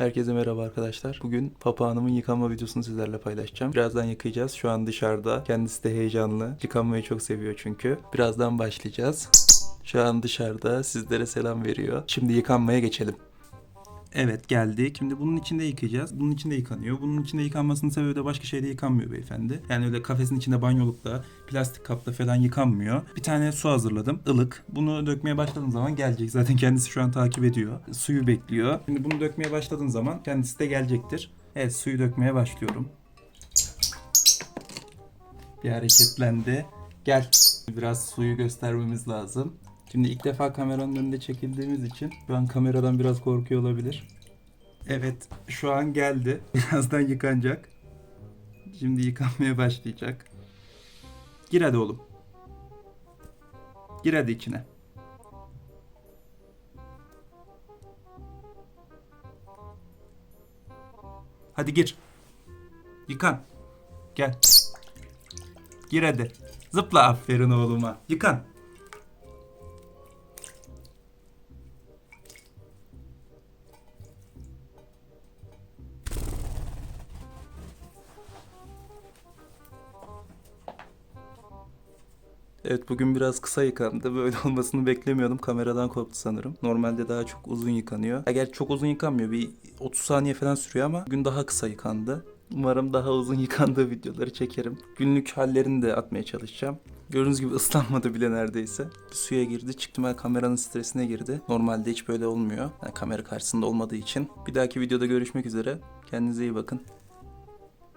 Herkese merhaba arkadaşlar. Bugün papağanımın yıkanma videosunu sizlerle paylaşacağım. Birazdan yıkayacağız. Şu an dışarıda. Kendisi de heyecanlı. Yıkanmayı çok seviyor çünkü. Birazdan başlayacağız. Şu an dışarıda. Sizlere selam veriyor. Şimdi yıkanmaya geçelim. Evet geldik. Şimdi bunun içinde yıkayacağız. Bunun içinde yıkanıyor. Bunun içinde yıkanmasının sebebi de başka şeyde yıkanmıyor beyefendi. Yani öyle kafesin içinde banyolukta, plastik kapta falan yıkanmıyor. Bir tane su hazırladım. ılık. Bunu dökmeye başladığım zaman gelecek. Zaten kendisi şu an takip ediyor. Suyu bekliyor. Şimdi bunu dökmeye başladığım zaman kendisi de gelecektir. Evet suyu dökmeye başlıyorum. Bir hareketlendi. Gel. Biraz suyu göstermemiz lazım. Şimdi ilk defa kameranın önünde çekildiğimiz için şu an kameradan biraz korkuyor olabilir. Evet, şu an geldi. Birazdan yıkanacak. Şimdi yıkanmaya başlayacak. Gir hadi oğlum. Gir hadi içine. Hadi gir. Yıkan. Gel. Gir hadi. Zıpla aferin oğluma. Yıkan. Evet bugün biraz kısa yıkandı. Böyle olmasını beklemiyordum. Kameradan korktu sanırım. Normalde daha çok uzun yıkanıyor. Ya gerçi çok uzun yıkanmıyor. Bir 30 saniye falan sürüyor ama bugün daha kısa yıkandı. Umarım daha uzun yıkandığı videoları çekerim. Günlük hallerini de atmaya çalışacağım. Gördüğünüz gibi ıslanmadı bile neredeyse. Suya girdi. Çıktım ben kameranın stresine girdi. Normalde hiç böyle olmuyor. Yani kamera karşısında olmadığı için. Bir dahaki videoda görüşmek üzere. Kendinize iyi bakın.